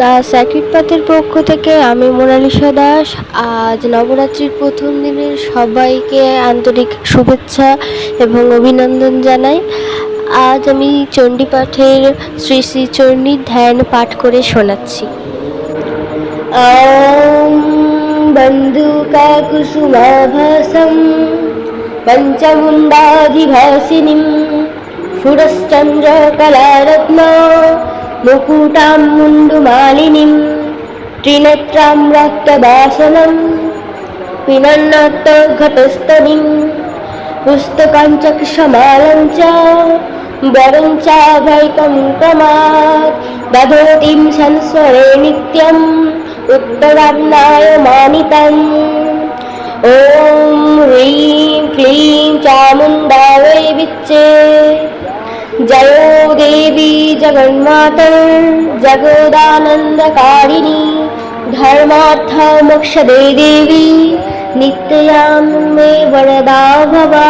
দা circuit পাথের পক্ষ থেকে আমি মোনালিসা দাস। আজ নবরাত্রির প্রথম দিনের সবাইকে আন্তরিক শুভেচ্ছা এবং অভিনন্দন জানাই। আজ আমি চণ্ডী পাঠের শ্রী শ্রী চণ্ডী ধ্যান পাঠ করে শোনাচ্ছি। বন্ধুকা কুসুমাভাসম পঞ্চমুন্দাধিভাসিনীম সুরশ্চন্দ্র কলারত্ন मुकुटां मुण्डुमालिनीं त्रिनेत्रां रक्तदासनं पिनन्नतघटस्तनीं पुस्तकाञ्चक्षमालं च वरं चाभैकं क्रमात् दधतीं संस्वरे नित्यम् उत्तरान्नाय मानितम् ॐ ह्रीं क्लीं चामुण्डायै विच्चे जयो देवी जगन्मातर् जगदानन्दकारिणी धर्मार्थमोक्षदे देवी नित्यां मे वरदा भवा